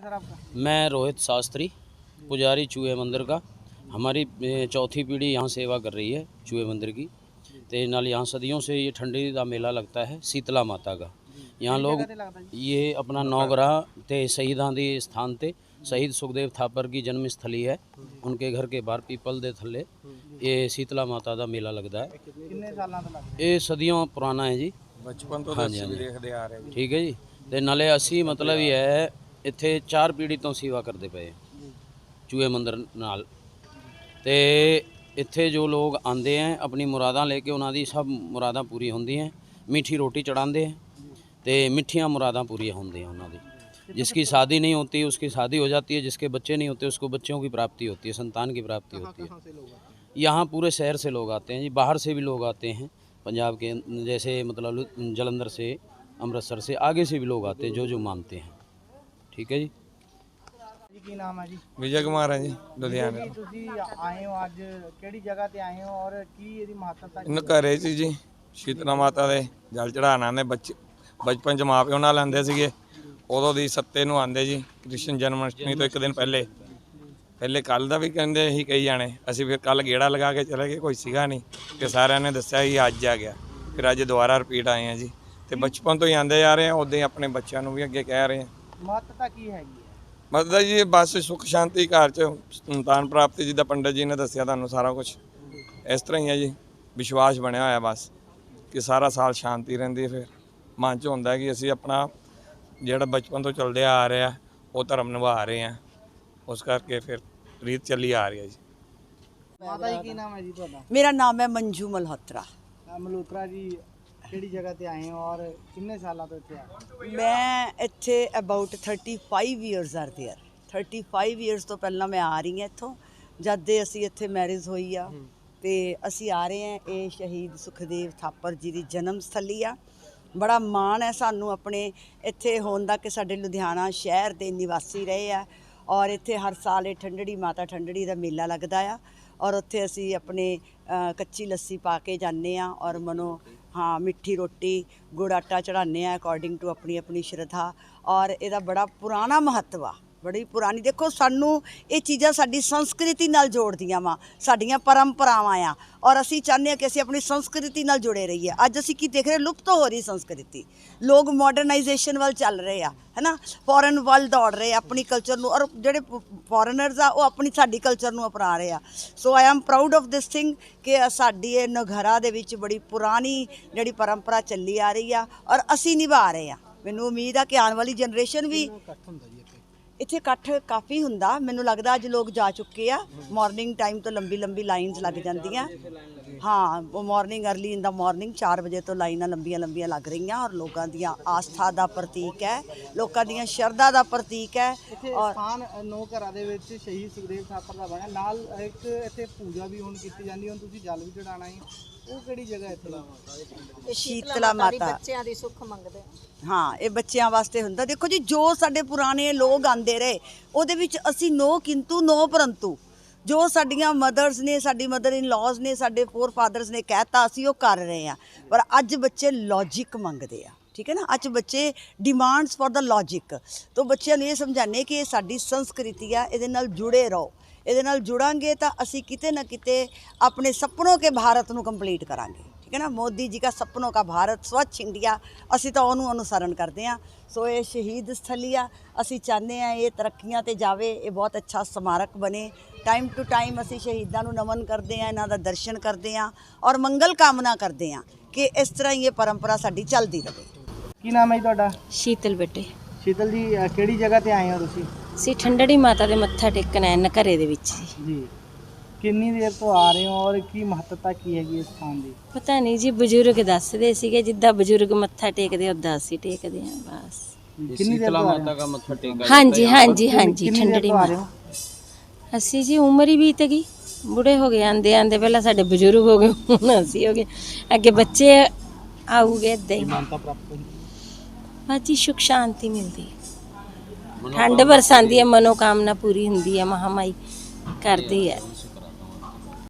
है सर आपका मैं रोहित शास्त्री पुजारी चूहे मंदिर का हमारी ए, चौथी पीढ़ी यहाँ सेवा कर रही है चूहे मंदिर की ਤੇ ਨਾਲ यहाँ सदियों से ये ठंडी का मेला लगता है शीतला माता का यहाँ लोग ਤੇ ਲੱਗਦਾ ਜੀ ये अपना नौग्रह ते शहीदां दी स्थान ते शहीद सुखदेव थापर की जन्म स्थली है उनके घर के बाहर पीपल दे थल्ले ये शीतला माता का मेला लगता है ਕਿੰਨੇ ਸਾਲਾਂ ਤੋਂ ਲੱਗਦਾ ये सदियों पुराना है जी ਬਚਪਨ ਤੋਂ हाँ ਅਸੀਂ जी, हाँ जी। ਦੇਖਦੇ ਆ ਰਹੇ ਜੀ ਠੀਕ ਹੈ ਜੀ ਤੇ ਨਾਲੇ ਅਸੀਂ ਮਤਲਬ ਇਹ ਹੈ ਇੱਥੇ ਚਾਰ ਪੀੜ੍ਹੀ ਤੋਂ ਸੇਵਾ ਕਰਦੇ ਪਏ ਚੂਹੇ ਮੰਦਰ ਨਾਲ ਤੇ ਇੱਥੇ ਜੋ ਲੋਕ ਆਂਦੇ ਹੈ ਆਪਣੀ ਮੁਰਾਦਾਂ ਲੈ ਕੇ ਉਹਨਾਂ ਦੀ ਸਭ ਮੁਰਾਦਾਂ ਪੂਰੀ ਹੁੰਦੀਆਂ ਮਿੱਠੀ ਰੋਟੀ ਚੜਾਉਂਦੇ ਹੈ ਤੇ ਮਿੱਠੀਆਂ ਮੁਰਾਦਾਂ ਪੂਰੀਆਂ ਹੁੰਦੀਆਂ ਉਹਨਾਂ ਦੀ जिसकी शादी नहीं होती उसकी शादी हो जाती है जिसके बच्चे नहीं होते उसको बच्चों की प्राप्ति होती है संतान की प्राप्ति होती है कहाँ से लोग आते हैं? यहाँ पूरे शहर से लोग आते हैं जी बाहर से भी लोग आते हैं पंजाब के जैसे मतलब लु- जलंधर से अमृतसर से आगे से भी लोग आते हैं जो जो मानते हैं ਠੀਕ ਹੈ ਜੀ। ਜੀ ਕੀ ਨਾਮ ਹੈ ਜੀ? ਵਿਜੇ ਕੁਮਾਰ ਹੈ ਜੀ ਲੁਧਿਆਣੇ ਤੋਂ। ਤੁਸੀਂ ਆਏ ਹੋ ਅੱਜ ਕਿਹੜੀ ਜਗ੍ਹਾ ਤੇ ਆਏ ਹੋ ਔਰ ਕੀ ਇਹਦੀ ਮਹੱਤਤਾ ਇਹਨੂੰ ਘਰੇ ਸੀ ਜੀ ਸ਼ੀਤਲਾ ਮਾਤਾ ਦੇ ਜਲ ਚੜਾਣਾ ਨੇ ਬੱਚ ਬਚਪਨ ਚ ਮਾਪਿਓ ਨਾਲ ਆਉਂਦੇ ਸੀਗੇ। ਉਦੋਂ ਦੀ ਸੱਤੇ ਨੂੰ ਆਉਂਦੇ ਜੀ ਕ੍ਰਿਸ਼ਨ ਜਨਮ ਅਸ਼ਟਮੀ ਤੋਂ ਇੱਕ ਦਿਨ ਪਹਿਲੇ। ਪਹਿਲੇ ਕੱਲ ਦਾ ਵੀ ਕਹਿੰਦੇ ਸੀ ਕਈ ਜਾਣੇ ਅਸੀਂ ਫਿਰ ਕੱਲ ਗੇੜਾ ਲਗਾ ਕੇ ਚਲੇ ਗਏ ਕੋਈ ਸੀਗਾ ਨਹੀਂ। ਤੇ ਸਾਰਿਆਂ ਨੇ ਦੱਸਿਆ ਜੀ ਅੱਜ ਆ ਗਿਆ। ਫਿਰ ਅੱਜ ਦੁਬਾਰਾ ਰਿਪੀਟ ਆਏ ਆ ਜੀ। ਤੇ ਬਚਪਨ ਤੋਂ ਹੀ ਆਉਂਦੇ ਜਾ ਰਹੇ ਆ ਉਦੋਂ ਹੀ ਆਪਣੇ ਬੱਚਿਆਂ ਨੂੰ ਵੀ ਅੱਗੇ ਕਹਿ ਰਹੇ ਆ। ਮਹੱਤਤਾ ਕੀ ਹੈਗੀ ਹੈ? ਮਤਲਬ ਜੀ ਇਹ ਬਸ ਸੁਖ ਸ਼ਾਂਤੀ ਘਰ ਚ ਸੰਤਾਨ ਪ੍ਰਾਪਤੀ ਜਿੱਦਾਂ ਪੰਡਤ ਜੀ ਨੇ ਦੱਸਿਆ ਤੁਹਾਨੂੰ ਸਾਰਾ ਕੁਝ ਇਸ ਤਰ੍ਹਾਂ ਹੀ ਹੈ ਜੀ ਵਿਸ਼ਵਾਸ ਬਣਿਆ ਹੋਇਆ ਬਸ ਕਿ ਸਾਰਾ ਸਾਲ ਸ਼ਾਂਤੀ ਰਹਿੰਦੀ ਹੈ ਫਿਰ। ਮਨ ਚ ਹੁੰਦਾ ਕਿ ਅਸੀਂ ਆਪਣਾ ਜਿਹੜਾ ਬਚਪਨ ਤੋਂ ਚੱਲਦੇ ਆ ਰਿਹਾ ਉਹ ਧਰਮ ਨਿਭਾ ਰਹੇ ਆ ਉਸ ਕਰਕੇ ਫਿਰ ਰੀਤ ਚੱਲੀ ਆ ਰਹੀ ਹੈ ਜੀ। ਮਾਤਾ ਜੀ ਕੀ ਨਾਮ ਹੈ ਜੀ ਤੁਹਾਡਾ? ਮੇਰਾ ਨਾਮ ਹੈ ਮੰਜੂ ਮਲਹੋਤਰਾ। ਮਲਹੋਤਰਾ ਜੀ ਕਿਹੜੀ ਜਗ੍ਹਾ ਤੇ ਆਏ ਹੋ ਔਰ ਕਿੰਨੇ ਸਾਲਾਂ ਤੋਂ ਇੱਥੇ ਆਏ ਹੋ ਮੈਂ ਇੱਥੇ about 35 years are there 35 years ਤੋਂ ਪਹਿਲਾਂ ਮੈਂ ਆ ਰਹੀ ਹਾਂ ਇੱਥੋਂ ਜਦ ਦੇ ਅਸੀਂ ਇੱਥੇ ਮੈਰਿਜ ਹੋਈ ਆ ਤੇ ਅਸੀਂ ਆ ਰਹੇ ਹਾਂ ਇਹ ਸ਼ਹੀਦ ਸੁਖਦੇਵ ਥਾਪਰ ਜੀ ਦੀ ਜਨਮ ਸਥਲੀ ਆ ਬੜਾ ਮਾਣ ਹੈ ਸਾਨੂੰ ਆਪਣੇ ਇੱਥੇ ਹੋਣ ਦਾ ਕਿ ਸਾਡੇ ਲੁਧਿਆਣਾ ਸ਼ਹਿਰ ਦੇ ਨਿਵਾਸੀ ਰਹੇ ਆ ਔਰ ਇੱਥੇ ਹਰ ਸਾਲ ਇਹ ਠੰਡੜੀ, ਮਾਤਾ ਠੰਡੜੀ ਦਾ ਮੇਲਾ ਲੱਗਦਾ ਆ। ਔਰ ਉੱਥੇ ਅਸੀਂ ਆਪਣੇ ਕੱਚੀ ਲੱਸੀ ਪਾ ਕੇ ਜਾਂਦੇ ਆ ਔਰ ਮਨੋ, ਹਾਂ, ਮਿੱਠੀ ਰੋਟੀ, ਗੁੜ ਆਟਾ ਚੜਾਉਂਦੇ ਆ ਅਕੋਰਡਿੰਗ ਟੂ ਆਪਣੀ ਆਪਣੀ ਸ਼ਰਧਾ। ਔਰ ਇਹਦਾ ਬੜਾ ਪੁਰਾਣਾ ਮਹੱਤਵ ਆ। ਬੜੀ ਪੁਰਾਣੀ। ਦੇਖੋ, ਸਾਨੂੰ ਇਹ ਚੀਜ਼ਾਂ ਸਾਡੀ ਸੰਸਕ੍ਰਿਤੀ ਨਾਲ ਜੋੜਦੀਆਂ ਵਾ, ਸਾਡੀਆਂ ਪਰੰਪਰਾਵਾਂ ਆ। ਔਰ ਅਸੀਂ ਚਾਹੁੰਦੇ ਹਾਂ ਕਿ ਅਸੀਂ ਆਪਣੀ ਸੰਸਕ੍ਰਿਤੀ ਨਾਲ ਜੁੜੇ ਰਹੀਏ। ਅੱਜ ਅਸੀਂ ਕੀ ਦੇਖ ਰਹੇ ਲੁਪਤ ਹੋ ਰਹੀ ਸੰਸਕ੍ਰਿਤੀ। ਲੋਕ ਮਾਡਰਨਾਈਜੇਸ਼ਨ ਵੱਲ ਚੱਲ ਰਹੇ ਆ, ਹੈਨਾ? ਫੋਰਨ ਵੱਲ ਦੌੜ ਰਹੇ ਆ ਆਪਣੀ ਕਲਚਰ ਨੂੰ, ਔਰ ਜਿਹੜੇ ਫੋਰਨਰਸ ਆ, ਉਹ ਆਪਣੀ ਸਾਡੀ ਕਲਚਰ ਨੂੰ ਅਪਣਾ ਰਹੇ ਆ। So I am proud of this thing ਕਿ ਸਾਡੀ ਇਹ ਨਗਰਾ ਦੇ ਵਿੱਚ ਬੜੀ ਪੁਰਾਣੀ ਜਿਹੜੀ ਪਰੰਪਰਾ ਚੱਲੀ ਆ ਰਹੀ ਆ, ਔਰ ਅਸੀਂ ਨਿਭਾ ਰਹੇ ਆ। ਮੈਨੂੰ ਉਮੀਦ ਆ ਕਿ ਆਉਣ ਵਾਲੀ ਜਨਰੇਸ਼ਨ ਵੀ ਇੱਥੇ ਇਕੱਠ ਕਾਫੀ ਹੁੰਦਾ। ਮੈਨੂੰ ਲੱਗਦਾ ਅੱਜ ਲੋਕ ਜਾ ਚੁੱਕੇ ਆ। ਮਾਰਨਿੰਗ ਟਾਈਮ ਤੋਂ ਲੰਬੀ ਲੰਬੀ ਲਾਈਨਸ ਲੱਗ ਜਾਂਦੀਆਂ। ਹਾਂ ਉਹ morning early in the morning 4 ਵਜੇ ਤੋਂ ਲਾਈਨਾਂ ਲੰਬੀਆਂ ਲੰਬੀਆਂ ਲੱਗ ਰਹੀਆਂ ਔਰ ਲੋਕਾਂ ਦੀਆਂ ਆਸਥਾ ਦਾ ਪ੍ਰਤੀਕ ਹੈ ਲੋਕਾਂ ਦੀਆਂ ਸ਼ਰਧਾ ਦਾ ਪ੍ਰਤੀਕ ਹੈ ਇੱਥੇ ਔਰ ਸਥਾਨ ਨੌ ਘਰਾਂ ਦੇ ਵਿੱਚ ਸ਼ਹੀਦ ਸੁਖਦੇਵ ਥਾਪਰ ਦਾ ਬਣਿਆ। ਨਾਲ ਇੱਕ ਇੱਥੇ ਪੂਜਾ ਵੀ ਹੁਣ ਕੀਤੀ ਜਾਂਦੀ ਹੁਣ ਤੁਸੀਂ ਜਲ ਵੀ ਚੜਾਣਾ ਹੈ। ਉਹ ਕਿਹੜੀ ਜਗ੍ਹਾ ਇੱਥੇ? ਸ਼ੀਤਲਾ ਮਾਤਾ ਬੱਚਿਆਂ ਦੀ ਸੁੱਖ ਮੰਗਦੇ ਆ। ਹਾਂ ਇਹ ਬੱਚਿਆਂ ਵਾਸਤੇ ਹੁੰਦਾ। ਦੇਖੋ ਜੀ ਜੋ ਸਾਡੇ ਪੁਰਾਣੇ ਲੋਕ ਆਂਦੇ ਰਹੇ ਉਹਦੇ ਵਿੱਚ ਅਸੀਂ ਨੋ ਕਿੰਤੂ ਨੋ ਪਰੰਤੂ। ਜੋ ਸਾਡੀਆਂ ਮਦਰਸ ਨੇ, ਸਾਡੀ ਮਦਰ ਇਨ ਲਾਜ਼ ਨੇ, ਸਾਡੇ ਫੋਰ ਫਾਦਰਸ ਨੇ ਕਹਿਤਾ, ਅਸੀਂ ਉਹ ਕਰ ਰਹੇ ਆ ਪਰ ਅੱਜ ਬੱਚੇ ਲੌਜੀਕ ਮੰਗਦੇ ਆ, ਠੀਕ ਹੈ ਨਾ? ਅੱਜ ਬੱਚੇ ਡਿਮਾਂਡਸ ਫॉर ਦਾ ਲੌਜੀਕ ਤੋਂ ਬੱਚਿਆਂ ਨੂੰ ਇਹ ਸਮਝਾਣੇ ਕਿ ਇਹ ਸਾਡੀ ਸੰਸਕ੍ਰਿਤੀ ਆ, ਇਹਦੇ ਨਾਲ ਜੁੜੇ ਰਹੋ। ਇਹਦੇ ਨਾਲ ਜੁੜਾਂਗੇ ਤਾਂ ਅਸੀਂ ਕਿਤੇ ਨਾ ਕਿਤੇ ਆਪਣੇ ਸੁਪਨੋਂ ਕੇ ਭਾਰਤ ਨੂੰ ਕੰਪਲੀਟ ਕਰਾਂਗੇ। ਠੀਕ ਹੈ ਨਾ ਮੋਦੀ ਜੀ ਦਾ ਸੁਪਨੋਂ ਕਾ ਭਾਰਤ ਸਵੱਛ ਇੰਡੀਆ। ਅਸੀਂ ਤਾਂ ਉਹਨੂੰ ਅਨੁਸਰਨ ਕਰਦੇ ਆ ਸੋ ਇਹ ਸ਼ਹੀਦ ਸਥਲੀ ਆ। ਅਸੀਂ ਚਾਹੁੰਦੇ ਆ ਇਹ ਤਰੱਕੀਆਂ ਤੇ ਜਾਵੇ। ਇਹ ਬਹੁਤ ਅੱਛਾ ਸਮਾਰਕ ਬਣੇ। ਟਾਈਮ ਟੂ ਟਾਈਮ ਅਸੀਂ ਸ਼ਹੀਦਾਂ ਨੂੰ ਨਮਨ ਕਰਦੇ ਆ ਇਹਨਾਂ ਦਾ ਦਰਸ਼ਨ ਕਰਦੇ ਆ ਔਰ ਮੰਗਲ ਕਾਮਨਾ ਕਰਦੇ ਆ ਕਿ ਇਸ ਤਰ੍ਹਾਂ ਹੀ ਇਹ ਪਰੰਪਰਾ ਸਾਡੀ ਚੱਲਦੀ ਰਹੇ। ਕੀ ਨਾਮ ਹੈ ਜੀ ਤੁਹਾਡਾ? ਸ਼ੀਤਲ ਬੇਟੇ। ਸ਼ੀਤਲ ਜੀ ਕਿਹੜੀ ਜਗ੍ਹਾ ਤੇ ਆਏ ਹੋ ਤੁਸੀਂ? ਸੀ ਠੰਡੜੀ ਮਾਤਾ ਦੇ ਮੱਥਾ ਟੇਕਣ ਆਏ ਘਰੇ ਦੇ ਵਿੱਚ ਜੀ। ਜੀ। ਕਿੰਨੀ ਦੇਰ ਤੋਂ ਆ ਰਹੇ ਹੋ ਔਰ ਕੀ ਮਹੱਤਤਾ ਕੀ ਹੈਗੀ ਇਸ ਥਾਂ ਦੀ? ਪਤਾ ਨਹੀਂ ਜੀ ਬਜ਼ੁਰਗ ਦੱਸਦੇ ਸੀਗੇ ਜਿੱਦਾਂ ਬਜ਼ੁਰਗ ਮੱਥਾ ਟੇਕਦੇ ਉਦਾਂ ਅਸੀਂ ਟੇਕਦੇ ਆ ਬਸ। ਕਿੰਨੀ ਦੇਰ ਤੋਂ ਆ ਰਹੇ ਮਾਤਾ ਦਾ ਮੱਥਾ ਟੇਕਾ ਹਾਂਜੀ ਹਾਂਜੀ ਹਾਂਜੀ ਕਿੰਨੀ ਠੰਡੜੀ ਤੋਂ ਅਸੀਂ ਜੀ ਉਮਰ ਹੀ ਬੀਤ ਗਈ। ਬੁੜੇ ਹੋ ਗਏ ਆਂਦੇ ਆਂਦੇ ਪਹਿਲਾਂ ਸਾਡੇ ਬਜ਼ੁਰਗ ਹੋ ਗਏ ਹੁਣ ਅਸੀਂ ਹੋ ਗਏ। ਅੱਗੇ ਬੱਚੇ ਆਉਗੇ ਏਦਾਂ ਹੀ। ਮਾਨਤਾ ਪ੍ਰਾਪਤ ਸੁਖ ਸ਼ਾਂਤੀ ਮਿਲਦੀ ਹੈ। ਠੰਡ ਬਰਸਾਂਦੀ ਹੈ। ਮਨੋਕਾਮਨਾ ਪੂਰੀ ਹੁੰਦੀ ਹੈ ਮਹਾਮਾਈ ਕਰਦੀ ਹੈ।